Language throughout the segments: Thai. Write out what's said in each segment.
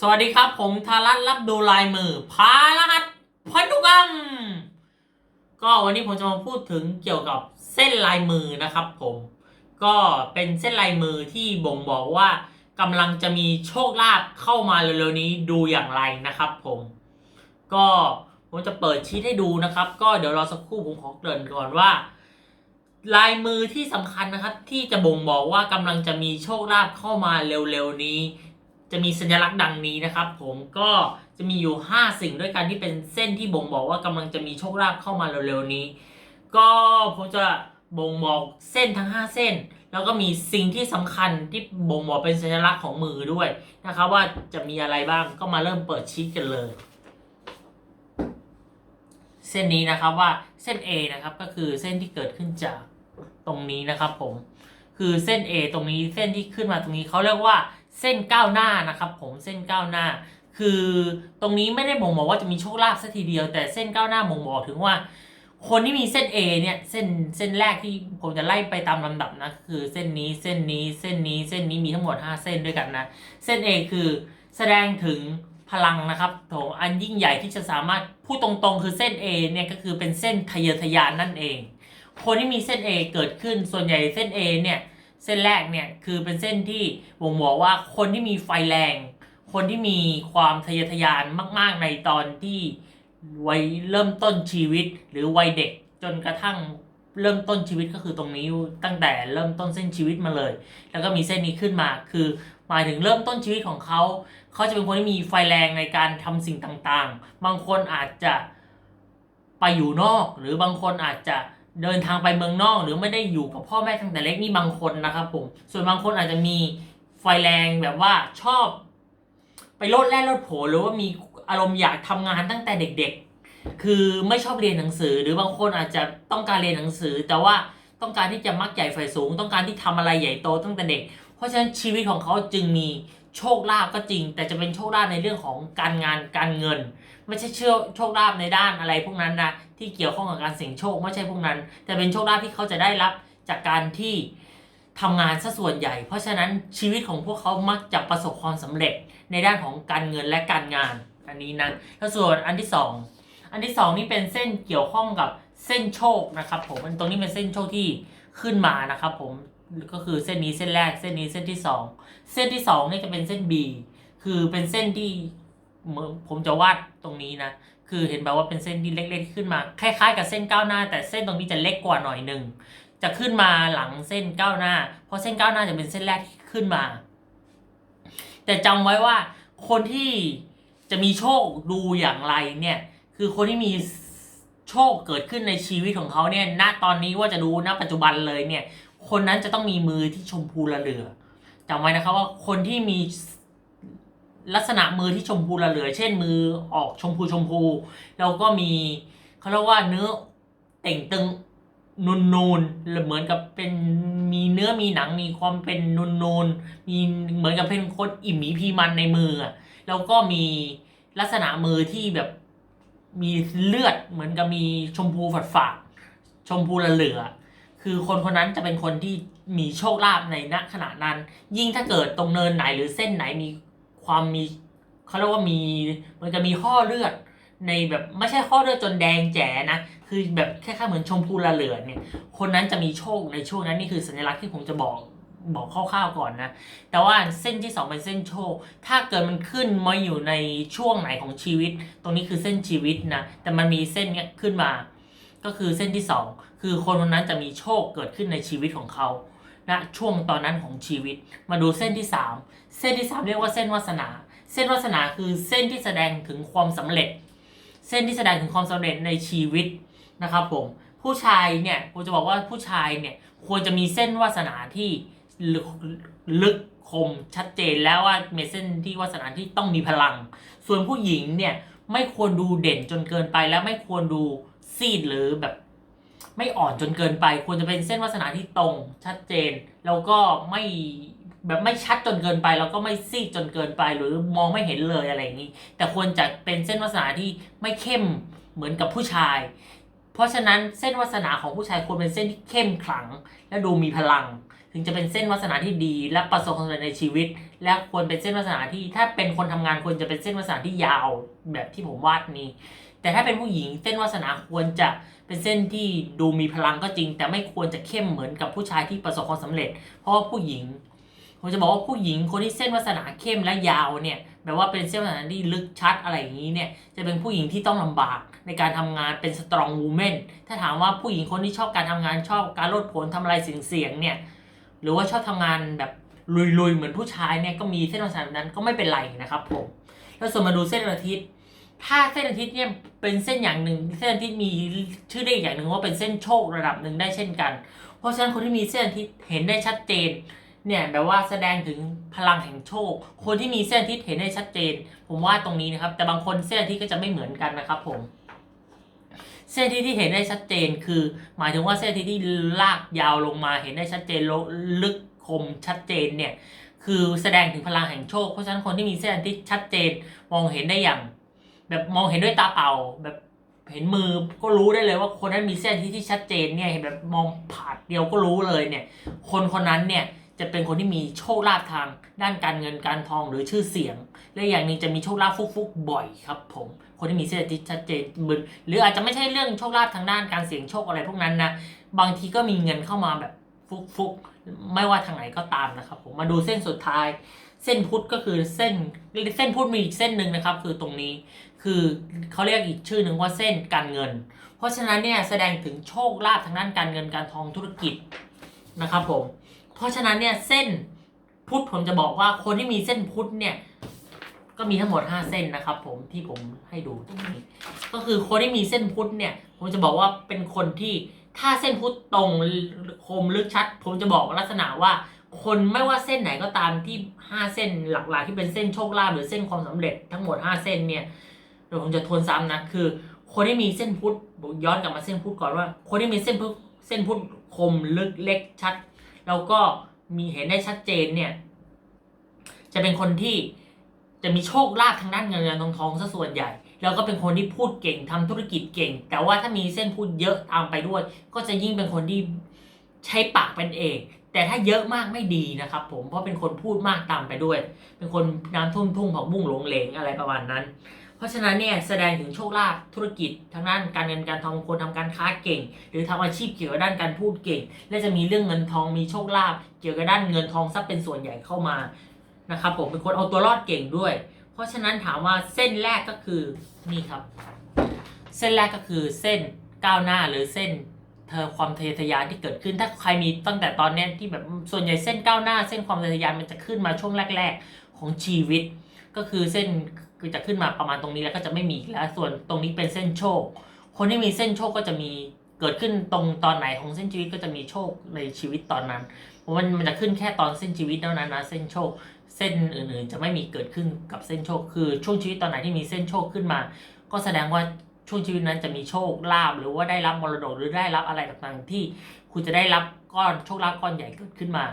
สวัสดีครับ ผมธารัตรับดูลายมือพารหัสพันธุกรรม ก็วันนี้ผมจะมาพูดถึงเกี่ยวกับเส้นลายมือนะครับผม ก็เป็นเส้นลายมือที่บ่งบอกว่ากำลังจะมีโชคลาภเข้ามาเร็วๆนี้ดูอย่างไรนะครับผม ก็ผมจะเปิดชีทให้ดูนะครับ ก็เดี๋ยวรอสักครู่ผมขอเกริ่นก่อนว่า ลายมือที่สำคัญนะครับ ที่จะบ่งบอกว่ากำลังจะมีโชคลาภเข้ามาเร็วๆนี้ จะมีสัญลักษณ์ดังนี้นะครับ ผมก็จะมีอยู่ 5 สิ่งด้วยกันที่เป็นเส้นที่บ่งบอกว่ากำลังจะมีโชคลาภเข้ามาเร็วๆนี้ ก็ผมจะบ่งบอกเส้นทั้ง 5 เส้น แล้วก็มีสิ่งที่สำคัญที่บ่งบอกเป็นสัญลักษณ์ของมือด้วยนะครับ ว่าจะมีอะไรบ้างก็มาเริ่มเปิดชีทกันเลย เส้นนี้นะครับว่าเส้น A นะครับก็คือเส้นที่เกิดขึ้นจากตรงนี้นะครับ ผมคือเส้น A ตรงนี้เส้นที่ขึ้นมาตรงนี้เขาเรียกว่า เส้นก้าวหน้านะครับ ผมเส้นก้าวหน้า คือตรงนี้ไม่ได้บ่งบอกว่าจะมีโชคลาภสัทีเดียว แต่เส้นก้าวหน้าบ่งบอกถึงว่า คนที่มีเส้น A เนี่ยเส้นเส้นแรกที่ผมจะไล่ไปตามลำดับนะคือเส้นนี้เส้นนี้เส้นนี้เส้นนี้มีทั้งหมด 5 เส้นด้วยกันนะเส้น A คือแสดงถึงพลังนะครับโถอันยิ่งใหญ่ที่จะสามารถพูดตรงๆ คือเส้น A เนี่ยก็คือเป็นเส้นทะเยอทะยานนั่นเอง คนที่มีเส้น A เกิดขึ้นส่วนใหญ่เส้น A เนี่ย เส้นแรกเนี่ยคือเป็นเส้นที่บ่งบอกว่าคนที่มีไฟแรง คนที่มีความทะเยอทะยานมาก ๆ ในตอนที่วัยเริ่มต้นชีวิต หรือวัยเด็กจนกระทั่งเริ่มต้นชีวิตก็คือตรงนี้ตั้งแต่เริ่มต้นเส้นชีวิตมาเลย แล้วก็มีเส้นนี้ขึ้นมาคือหมายถึงเริ่มต้นชีวิตของเขาเขาจะเป็นคนที่มีไฟแรงในการทำสิ่งต่างๆ บางคนอาจจะไปอยู่นอก หรือบางคนอาจจะ เดินทางไปเมืองนอกหรือไม่ได้อยู่กับพ่อแม่ตั้งแต่เล็กนี่บางคนนะครับผมส่วนบางคนอาจจะมีไฟแรงแบบว่าชอบ ไปโลดแล่นโลดโผหรือว่ามีอารมณ์อยากทำงานตั้งแต่เด็ก ๆ คือไม่ชอบเรียนหนังสือ หรือบางคนอาจจะต้องการเรียนหนังสือ แต่ว่าต้องการที่จะมักใหญ่ไฟสูง ต้องการที่ทำอะไรใหญ่โตตั้งแต่เด็ก เพราะฉะนั้นชีวิตของเขาจึงมีโชคลาภก็จริง แต่จะเป็นโชคลาภในเรื่องของการงานการเงิน ไม่ใช่เชื่อโชคลาภในด้านอะไรพวกนั้นนะที่เกี่ยวข้องกับการเสี่ยงโชคไม่ใช่พวกนั้น แต่เป็นโชคลาภที่เขาจะได้รับจากการที่ทำงานซะส่วนใหญ่ เพราะฉะนั้นชีวิตของพวกเขามักจะประสบความสำเร็จในด้านของการเงินและการงาน อันนี้นะแล้วส่วนอันที่สองอันที่สองนี่เป็นเส้นเกี่ยวข้องกับเส้นโชคนะครับผมอันตรงนี้เป็นเส้นโชคที่ขึ้นมานะครับผมก็คือเส้นนี้เส้นแรกเส้นนี้เส้นที่สองเส้นที่สองนี่จะเป็นเส้น B คือเป็นเส้นที่ ผมจะวาดตรงนี้นะ คือเห็นแบบว่าเป็นเส้นที่เล็กๆขึ้นมา คล้ายๆกับเส้นก้าวหน้า แต่เส้นตรงนี้จะเล็กกว่าหน่อยหนึ่ง จะขึ้นมาหลังเส้นก้าวหน้า เพราะเส้นก้าวหน้าจะเป็นเส้นแรกที่ขึ้นมา แต่จำไว้ว่าคนที่จะมีโชคดูอย่างไรเนี่ย คือคนที่มีโชคเกิดขึ้นในชีวิตของเขาเนี่ย ณ ตอนนี้ว่าจะดูณ ปัจจุบันเลยเนี่ย คนนั้นจะต้องมีมือที่ชมพูละเหลือจำไว้นะครับว่าคนที่มี ลักษณะมือที่ชมพูละเหลือ เช่นมือออกชมพูชมพู แล้วก็มีเขาเรียกว่าเนื้อเต่งตึงนูนนูนเหมือนกับเป็นมีเนื้อมีหนังมีความเป็นนูนนูนมีเหมือนกับเป็นคนอิ่มหมีพีมันในมือแล้วก็มีลักษณะมือที่แบบมีเลือดเหมือนกับมีชมพูฝาดฝาดๆชมพูละเหลือ คือคนคนนั้นจะเป็นคนที่มีโชคลาภในณขณะนั้น ยิ่งถ้าเกิดตรงเนินไหนหรือเส้นไหนมี ความมีเขาเรียกว่ามีมันจะมีข้อเลือดในแบบไม่ใช่ข้อเลือดจนแดงแจ๋นะ คือแบบแค่ๆเหมือนชมพูละเหลืองเนี่ย คนนั้นจะมีโชคในช่วงนั้นนี่คือสัญลักษณ์ที่ผมจะบอกบอกคร่าวๆก่อนนะ แต่ว่าเส้นที่สองเป็นเส้นโชค ถ้าเกิดมันขึ้นมาอยู่ในช่วงไหนของชีวิต ตรงนี้คือเส้นชีวิตนะ แต่มันมีเส้นเนี้ยขึ้นมา ก็คือเส้นที่สองคือคนคนนั้นจะมีโชคเกิดขึ้นในชีวิตของเขา ณช่วงตอนนั้นของชีวิต มาดูเส้นที่สามเส้นที่สามเรียกว่าเส้นวาสนา เส้นวาสนาคือเส้นที่แสดงถึงความสำเร็จ เส้นที่แสดงถึงความสำเร็จในชีวิตนะครับผมผู้ชายเนี่ยผมจะบอกว่าผู้ชายเนี่ยควรจะมีเส้นวาสนาที่ลึกลึกคมชัดเจนแล้วว่ามีเส้นที่วาสนาที่ต้องมีพลัง ส่วนผู้หญิงเนี่ยไม่ควรดูเด่นจนเกินไปและไม่ควรดูซีดหรือแบบ ไม่อ่อนจนเกินไป ควรจะเป็นเส้นวาสนาที่ตรงชัดเจน แล้วก็ไม่แบบไม่ชัดจนเกินไป แล้วก็ไม่ซีดจนเกินไป หรือมองไม่เห็นเลยอะไรอย่างนี้ แต่ควรจะเป็นเส้นวาสนาที่ไม่เข้มเหมือนกับผู้ชาย เพราะฉะนั้นเส้นวาสนาของผู้ชายควรเป็นเส้นที่เข้มขลัง และดูมีพลัง ถึงจะเป็นเส้นวาสนาที่ดี และประสบความสำเร็จในชีวิต และควรเป็นเส้นวาสนาที่ถ้าเป็นคนทำงานควรจะเป็นเส้นวาสนาที่ยาวแบบที่ผมวาดนี้ แต่ถ้าเป็นผู้หญิงเส้นวาสนาควรจะเป็นเส้นที่ดูมีพลังก็จริง แต่ไม่ควรจะเข้มเหมือนกับผู้ชายที่ประสบความสำเร็จ เพราะว่าผู้หญิงผมจะบอกว่าผู้หญิงคนที่เส้นวาสนาเข้มและยาวเนี่ยแบบว่าเป็นเส้นวาสนาที่ลึกชัดอะไรอย่างนี้เนี่ยจะเป็นผู้หญิงที่ต้องลำบากในการทำงานเป็นสตรองวูแมนถ้าถามว่าผู้หญิงคนที่ชอบการทำงานชอบการลดผลทำอะไรเสี่ยงๆเนี่ยหรือว่าชอบทำงานแบบลุยๆเหมือนผู้ชายเนี่ยก็มีเส้นวาสนาแบบนั้นก็ไม่เป็นไรนะครับผมแล้วส่วนมาดูเส้นอาทิตย์ ถ้าเส้นอาทิตย์เนี่ยเป็นเส้นอย่างหนึ่งเส้นอาทิตย์มีชื่อได้อีกอย่างหนึ่งว่าเป็นเส้นโชคระดับหนึ่งได้เช่นกัน เพราะฉะนั้นคนที่มีเส้นอาทิตย์เห็นได้ชัดเจนเนี่ยแบบว่าแสดงถึงพลังแห่งโชค คนที่มีเส้นอาทิตย์เห็นได้ชัดเจน ผมว่าตรงนี้นะครับ แต่บางคนเส้นอาทิตย์ก็จะไม่เหมือนกันนะครับผมเส้นอาทิตย์ที่เห็นได้ชัดเจนคือ หมายถึงว่าเส้นอาทิตย์ที่ลากยาวลงมาเห็นได้ชัดเจนลลึกคมชัดเจนเนี่ยคือแสดงถึงพลังแห่งโชค เพราะฉะนั้นคนที่มีเส้นอาทิตย์ชัดเจนมองเห็นได้อย่าง แบบมองเห็นด้วยตาเปล่า แบบเห็นมือก็รู้ได้เลยว่าคนนั้นมีเส้นทิตย์ที่ชัดเจนเนี่ยแบบมองผ่านเดียวก็รู้เลยเนี่ย คนคนนั้นเนี่ยจะเป็นคนที่มีโชคลาภทาง ด้านการเงินการทองหรือชื่อเสียง และอย่างหนึ่งจะมีโชคลาภฟุกๆบ่อยครับ ผม คนที่มีเส้นทิตย์ชัดเจนบึนหรืออาจจะไม่ใช่เรื่องโชคลาภทางด้านการเสี่ยงโชคอะไรพวกนั้นนะบางทีก็มีเงินเข้ามาแบบฟุกๆไม่ว่าทางไหนก็ตามนะครับ ผมมาดูเส้นสุดท้าย เส้นพุทธก็คือเส้นเส้นพุทธมีอีกเส้นหนึ่งนะครับ คือตรงนี้คือเขาเรียกอีกชื่อหนึ่งว่าเส้นการเงิน เพราะฉะนั้นเนี่ยแสดงถึงโชคลาภทางด้านการเงินการทองธุรกิจนะครับผมเพราะฉะนั้นเนี่ยเส้นพุทธผมจะบอกว่าคนที่มีเส้นพุทธเนี่ยก็มีทั้งหมด 5 เส้นนะครับ ผมที่ผมให้ดูตรงนี้ ก็คือคนที่มีเส้นพุทธเนี่ย ผมจะบอกว่าเป็นคนที่ถ้าเส้นพุทธตรงคมลึกชัด ผมจะบอกลักษณะว่า คนไม่ว่าเส้นไหนก็ตามที่5เส้นหลักๆที่เป็นเส้นโชคลาภหรือเส้นความสำเร็จทั้งหมด5เส้นเนี่ยเดี๋ยวผมจะทวนซ้ำนะคือ คนที่มีเส้นพุทธย้อนกลับมาเส้นพุทธก่อนว่า คนที่มีเส้นพุทธเส้นพุทธคมลึกเล็กชัด แล้วก็มีเห็นได้ชัดเจนเนี่ย จะเป็นคนที่จะมีโชคลาภทางด้านเงินเงินทองทองซะส่วนใหญ่ แล้วก็เป็นคนที่พูดเก่งทำธุรกิจเก่ง แต่ว่าถ้ามีเส้นพูดเยอะตามไปด้วย ก็จะยิ่งเป็นคนที่ ใช้ปากเป็นเองแต่ถ้าเยอะมากไม่ดีนะครับผมเพราะเป็นคนพูดมากตามไปด้วย เป็นคนน้ำทุ่มทุ่งผักบุ้งหลงเหลงอะไรประมาณนั้น เพราะฉะนั้นเนี่ยแสดงถึงโชคลาภธุรกิจทางด้านการเงินการทองคนทำการค้าเก่ง หรือทำอาชีพเกี่ยวกับด้านการพูดเก่ง และจะมีเรื่องเงินทองมีโชคลาภเกี่ยวกับด้านเงินทองซะเป็นส่วนใหญ่เข้ามานะครับผมเป็นคนเอาตัวรอดเก่งด้วย เพราะฉะนั้นถามว่าเส้นแรกก็คือนี่ครับ เส้นแรกก็คือเส้นก้าวหน้าหรือเส้น เธอความทะเยอทะยานที่เกิดขึ้น ถ้าใครมีตั้งแต่ตอนนี้ที่แบบส่วนใหญ่เส้นก้าวหน้า เส้นความทะเยอทะยานมันจะขึ้นมาช่วงแรก ๆ ของชีวิต ก็คือเส้นคือจะขึ้นมาประมาณตรงนี้แล้วก็จะไม่มีแล้วส่วนตรงนี้เป็นเส้นโชค คนที่มีเส้นโชคก็จะมีเกิดขึ้นตรงตอนไหนของเส้นชีวิตก็จะมีโชคในชีวิตตอนนั้นเพราะมันมันจะขึ้นแค่ตอนเส้นชีวิตเท่านั้นนะเส้นโชค เส้นอื่นๆ จะไม่มีเกิดขึ้นกับเส้นโชค คือช่วงชีวิตตอนไหนที่มีเส้นโชคขึ้นมา ก็แสดงว่า ช่วงชีวิตนั้นจะมีโชคลาภหรือว่าได้รับมรดกหรือได้รับอะไรต่างๆ ที่คุณจะได้รับก้อนโชคลาภก้อนใหญ่เกิดขึ้นมา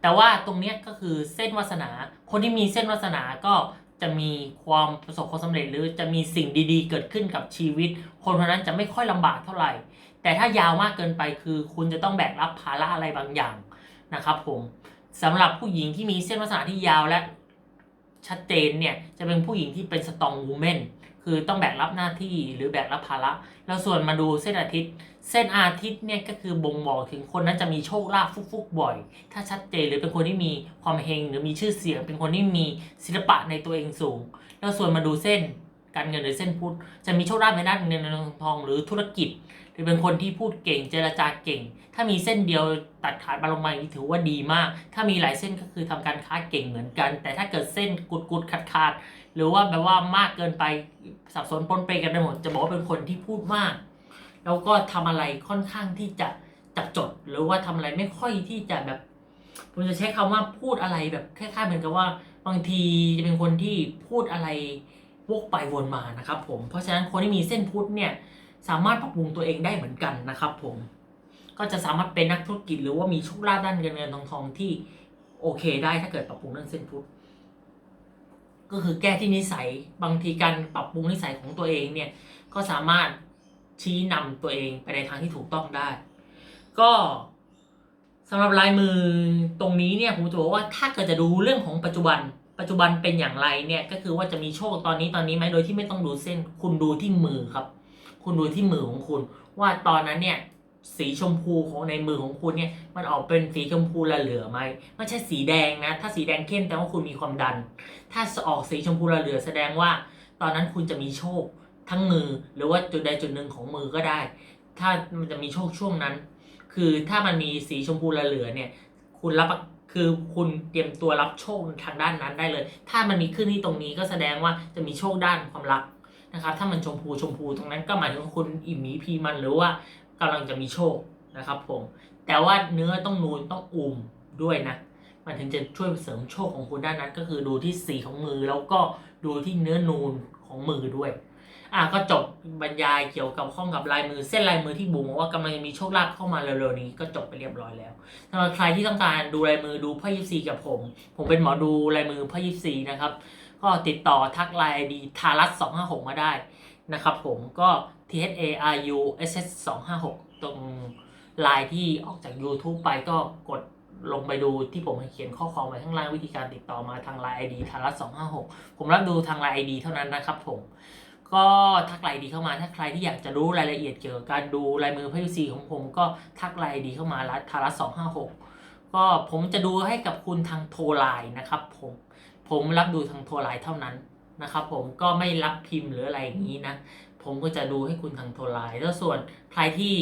แต่ว่าตรงนี้ก็คือเส้นวาสนา คนที่มีเส้นวาสนาก็จะมีความประสบความสำเร็จ หรือจะมีสิ่งดีๆ เกิดขึ้นกับชีวิต คนคนนั้นจะไม่ค่อยลำบากเท่าไหร่ แต่ถ้ายาวมากเกินไปคือ คุณจะต้องแบกรับภาระอะไรบางอย่างนะครับผมสำหรับผู้หญิงที่มีเส้นวาสนาที่ยาวและชัดเจนเนี่ยจะเป็นผู้หญิงที่เป็นสตองวูแมน คือต้องแบกรับหน้าที่หรือแบกรับภาระแล้วส่วนมาดูเส้นอาทิตย์ เส้นอาทิตย์เนี่ยก็คือบ่งบอกถึงคนนั้นจะมีโชคลาภฟุกๆบ่อย ถ้าชัดเจนหรือเป็นคนที่มีความเฮงหรือมีชื่อเสียง เป็นคนที่มีศิลปะในตัวเองสูง แล้วส่วนมาดูเส้นการเงินหรือเส้นพุทธจะมีโชคลาภในด้านเงินทองหรือธุรกิจ หรือเป็นคนที่พูดเก่งเจรจาเก่ง ถ้ามีเส้นเดียวตัดขาดมาลงมาอย่างนี้ถือว่าดีมาก ถ้ามีหลายเส้นก็คือทำการค้าเก่งเหมือนกัน แต่ถ้าเกิดเส้นกุดกุดขาดขาดหรือว่าแบบว่ามากเกินไปสับสนปนเปกันไปหมดจะบอกว่าเป็นคนที่พูดมาก แล้วก็ทำอะไรค่อนข้างที่จะจับจด หรือว่าทำอะไรไม่ค่อยที่จะแบบผมจะใช้คำว่าพูดอะไรแบบคล้ายๆเหมือนกับว่า บางทีจะเป็นคนที่พูดอะไรวกไปวนมานะครับผมเพราะฉะนั้นคนที่มีเส้นพุทธเนี่ย สามารถปรับปรุงตัวเองได้เหมือนกันนะครับผมก็จะสามารถเป็นนักธุรกิจหรือว่ามีโชคลาภด้านเงินเงินทองทองที่โอเคได้ถ้าเกิดปรับปรุงเรื่องเส้นพุทธก็คือแก้ที่นิสัยบางทีการปรับปรุงนิสัยของตัวเองเนี่ยก็สามารถชี้นำตัวเองไปในทางที่ถูกต้องได้ ก็สำหรับลายมือตรงนี้เนี่ยผมจะบอกว่าถ้าเกิดจะดูเรื่องของปัจจุบัน ปัจจุบันเป็นอย่างไรเนี่ยก็คือว่าจะมีโชคตอนนี้ตอนนี้ไหมโดยที่ไม่ต้องดูเส้นคุณดูที่มือครับ คุณดูที่มือของคุณ ว่าตอนนั้นเนี่ยสีชมพูของในมือของคุณเนี่ยมันออกเป็นสีชมพูละเหลือไหมไม่ใช่สีแดงนะ ถ้าสีแดงเข้มแต่ว่าคุณมีความดัน ถ้าออกสีชมพูละเหลือแสดงว่า ตอนนั้นคุณจะมีโชคทั้งมือหรือว่าจุดใดจุดหนึ่งของมือก็ได้ ถ้ามันจะมีโชคช่วงนั้น คือถ้ามันมีสีชมพูละเหลือเนี่ย คุณรับคือคุณเตรียมตัวรับโชคทางด้านนั้นได้เลย ถ้ามันมีขึ้นที่ตรงนี้ก็แสดงว่าจะมีโชคด้านความรัก นะครับถ้ามันชมพูชมพูตรงนั้นก็หมายถึงคุณอิ่มหมีพีมันหรือว่ากำลังจะมีโชคนะครับผมแต่ว่าเนื้อต้องนูนต้องอุ่มด้วยนะมันถึงจะช่วยเสริมโชคของคุณด้านนั้น ก็คือดูที่สีของมือแล้วก็ดูที่เนื้อนูนของมือด้วยอะก็จบบรรยายเกี่ยวกับข้องกับลายมือเส้นลายมือที่บุ๋มบอกว่ากำลังจะมีโชคลาภเข้ามาเร็วๆนี้ก็จบไปเรียบร้อยแล้วสำหรับใครที่ต้องการดูลายมือดูไพ่ยิปซีกับผม ผมเป็นหมอดูลายมือไพ่ยิปซีนะครับ ก็ติดต่อทักไลน์ดีทารัสสองห้าหกมาได้นะครับผมก็ T H A R U S S สองห้าหกตรงไลน์ที่ออกจาก YouTube ไปก็กดลงไปดูที่ผมเขียนข้อความไว้ข้างล่างวิธีการติดต่อมาทางไลน์ ID ทารัสสองห้าหกผมรับดูทางไลน์ ID เท่านั้นนะครับผมก็ทักไลน์ดีเข้ามาถ้าใครที่อยากจะรู้รายละเอียดเกี่ยวกับการดูลายมือพยุซีของผมก็ทักไลน์ดีเข้ามาทารัสสองห้าหกก็ผมจะดูให้กับคุณทางโทรไลน์นะครับผม ผมรับดูทางโทรไลน์เท่านั้นนะครับผมก็ไม่รับพิมพ์หรืออะไรอย่างนี้นะ ผมก็จะดูให้คุณทางโทรไลน์แล้วส่วนใครที่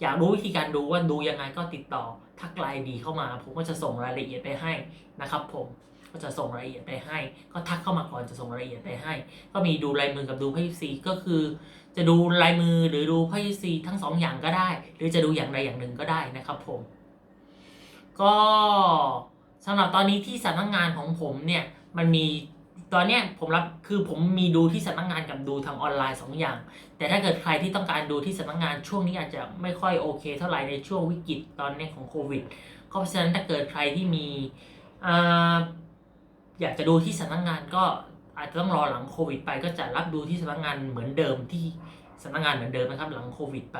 อยากรู้วิธีการดูว่าดูยังไงก็ติดต่อทักไลน์ดีเข้ามา ผมก็จะส่งรายละเอียดไปให้นะครับผมก็จะส่งรายละเอียดไปให้ ก็ทักเข้ามาก่อนจะส่งรายละเอียดไปให้ ก็มีดูลายมือกับดูไพ่ยิปซีก็คือ จะดูลายมือหรือดูไพ่ซีทั้งสองอย่างก็ได้ หรือจะดูอย่างใดอย่างหนึ่งก็ได้นะครับผม ก็สำหรับตอนนี้ที่สำนักงานของผมเนี่ย มันมีตอนเนี้ยผมรับคือผมมีดูที่สำนักงานกับดูทางออนไลน์สองอย่าง แต่ถ้าเกิดใครที่ต้องการดูที่สำนักงานช่วงนี้อาจจะไม่ค่อยโอเค เท่าไหร่ในช่วงวิกฤตตอนนี้ของโควิดก็เพราะฉะนั้นถ้าเกิดใครที่มีอ่าอยากจะดูที่สำนักงานก็อาจจะต้องรอหลังโควิด ไปก็จะรับดูที่สำนักงานเหมือนเดิมที่สำนักงานเหมือนเดิมนะครับ หลังโควิดไป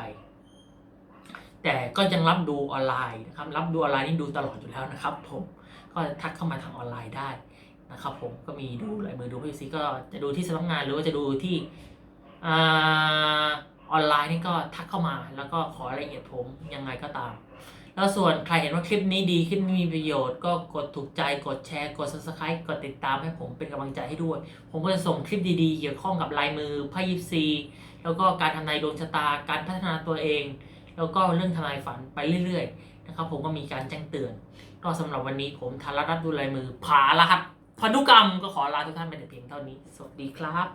แต่ก็ยังรับดูออนไลน์นะครับรับดูออนไลน์นี่ดูตลอดอยู่แล้วนะครับ ผมก็ทักเข้ามาทางออนไลน์ได้ นะครับผมก็มีดูลายมือดูพีซีก็จะดูที่สำนักงานหรือว่าจะดูที่อออนไลน์นี่ก็ทักเข้ามาแล้วก็ขอรายละเอียดผมยังไงก็ตาม แล้วส่วนใครเห็นว่าคลิปนี้ดีคลิปนี้มีประโยชน์ก็กดถูกใจกดแชร์กด subscribe กดติดตามให้ผมเป็นกำลังใจให้ด้วย ผมก็จะส่งคลิปดีๆ เกี่ยวข้องกับลายมือไพ่ยิปซีแล้วก็การทำนายดวงชะตาการพัฒนาตัวเอง แล้วก็เรื่องทำนายฝันไปเรื่อยๆนะครับผมก็มีการแจ้งเตือน ก็สำหรับวันนี้ผมธารรัตน์ดูลายมือผารหัส พันธุกรรมก็ขอลาทุกท่านไปแต่เพียงเท่านี้ สวัสดีครับ